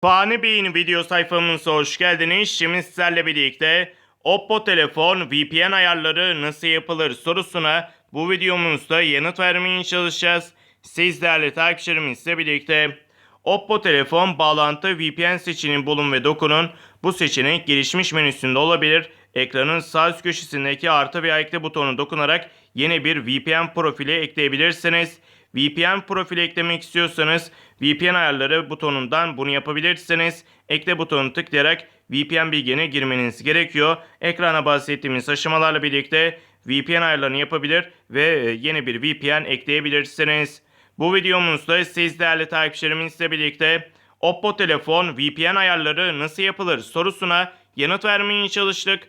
Fani Bey'in video sayfamıza hoş geldiniz. Şimdi sizlerle birlikte Oppo telefon VPN ayarları nasıl yapılır sorusuna bu videomuzda yanıt vermeye çalışacağız. Siz değerli takipçilerimizle birlikte Oppo telefon bağlantı VPN seçeneğini bulun ve dokunun. Bu seçenek gelişmiş menüsünde olabilir. Ekranın sağ üst köşesindeki artı veya ekle butonuna dokunarak yeni bir VPN profili ekleyebilirsiniz. VPN profili eklemek istiyorsanız VPN ayarları butonundan bunu yapabilirsiniz. Ekle butonunu tıklayarak VPN bilgine girmeniz gerekiyor. Ekrana bahsettiğimiz aşamalarla birlikte VPN ayarlarını yapabilir ve e, yeni bir VPN ekleyebilirsiniz. Bu videomuzda siz değerli takipçilerimizle birlikte Oppo telefon VPN ayarları nasıl yapılır sorusuna yanıt vermeye çalıştık.